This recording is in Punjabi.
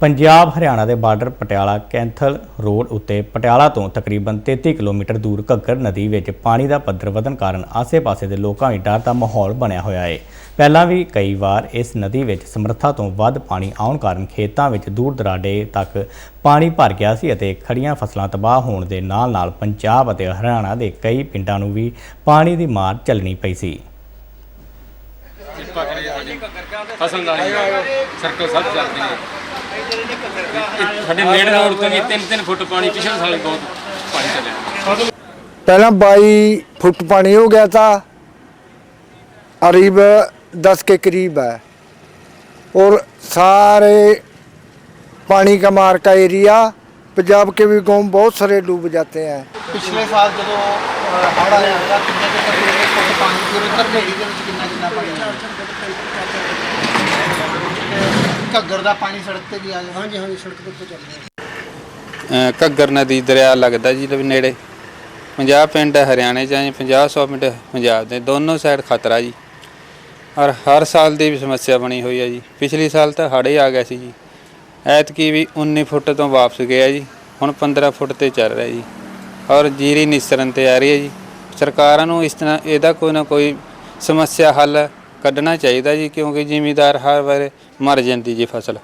ਪੰਜਾਬ ਹਰਿਆਣਾ ਦੇ ਬਾਰਡਰ ਪਟਿਆਲਾ ਕੈਂਥਲ ਰੋਡ ਉੱਤੇ ਪਟਿਆਲਾ ਤੋਂ ਤਕਰੀਬਨ 33 ਕਿਲੋਮੀਟਰ ਦੂਰ ਘੱਗਰ ਨਦੀ ਵਿੱਚ ਪਾਣੀ ਦਾ ਪੱਧਰ ਵਧਣ ਕਾਰਨ ਆਸੇ ਪਾਸੇ ਦੇ ਲੋਕਾਂ ਵਿੱਚ ਡਰ ਦਾ ਮਾਹੌਲ ਬਣਿਆ ਹੋਇਆ ਹੈ ਪਹਿਲਾਂ ਵੀ ਕਈ ਵਾਰ ਇਸ ਨਦੀ ਵਿੱਚ ਸਮਰੱਥਾ ਤੋਂ ਵੱਧ ਪਾਣੀ ਆਉਣ ਕਾਰਨ ਖੇਤਾਂ ਵਿੱਚ ਦੂਰ ਦਰਾਡੇ ਤੱਕ ਪਾਣੀ ਭਰ ਗਿਆ ਸੀ ਅਤੇ ਖੜੀਆਂ ਫਸਲਾਂ ਤਬਾਹ ਹੋਣ ਦੇ ਨਾਲ-ਨਾਲ ਪੰਜਾਬ ਅਤੇ ਹਰਿਆਣਾ ਦੇ ਕਈ ਪਿੰਡਾਂ ਨੂੰ ਵੀ ਪਾਣੀ ਦੀ ਮਾਰ ਚੱਲਣੀ ਪਈ ਸੀ। ਫਸਲ ਦਾ ਸਰਕਲ ਸਭ ਚੱਲਦੀ ਹੈ ਸਾਡੇ ਨੇੜੇ ਰੋਡ ਤੋਂ ਵੀ 3-3 ਫੁੱਟ ਪਾਣੀ ਪਿਛਲੇ ਸਾਲ ਬਹੁਤ ਪਾਣੀ ਚੱਲਿਆ पहला बाई फुट पानी हो गया था करीब दस के करीब है और सारे पानी का मार का एरिया पंजाब के भी गांव बहुत सारे डूब जाते हैं ਪਿਛਲੇ ਸਾਲ ਜਦੋਂ ਅਹ, ਹੜ੍ਹ ਘੱਗਰ ਦਾ ਪਾਣੀ ਸੜਕ ਤੇ ਵੀ ਆ ਗਿਆ ਹਾਂਜੀ ਹਾਂਜੀ ਸੜਕ ਤੇ ਚੱਲ ਰਿਹਾ ਅ, ਘੱਗਰ ਨਦੀ ਦਰਿਆ ਲੱਗਦਾ ਜੀ ਦੇ ਨੇੜੇ। 50 ਪਿੰਡ ਹਰਿਆਣੇ ਚ ਆ ਜੀ 50 100 ਪਿੰਡ ਪੰਜਾਬ ਦੇ ਦੋਨੋਂ ਸਾਈਡ ਖਤਰਾ ਜੀ। ਔਰ ਹਰ ਸਾਲ ਦੀ ਵੀ ਸਮੱਸਿਆ ਬਣੀ ਹੋਈ ਹੈ ਜੀ। ਪਿਛਲੇ ਸਾਲ ਤਾਂ ਹੜ੍ਹ ਹੀ ਆ ਗਿਆ ਸੀ ਜੀ। ਐਤਕੀ ਵੀ 19 ਫੁੱਟ ਤੋਂ ਵਾਪਸ ਗਿਆ ਜੀ। ਹੁਣ 15 ਫੁੱਟ ਤੇ ਚੱਲ ਰਿਹਾ ਜੀ। ਔਰ ਜੀਰੀ ਨਿਸਰਨ ਤੇ ਆ ਰਹੀ ਹੈ ਜੀ। ਸਰਕਾਰਾਂ ਨੂੰ ਇਸ ਤਰ੍ਹਾਂ ਇਹਦਾ ਕੋਈ ਨਾ ਕੋਈ ਸਮੱਸਿਆ ਹੱਲ ਕੱਢਣਾ ਚਾਹੀਦਾ ਜੀ ਕਿਉਂਕਿ ਜ਼ਿਮੀਦਾਰ ਹਰ ਵਾਰ ਮਰ ਜਾਂਦੀ ਜੀ ਫਸਲ।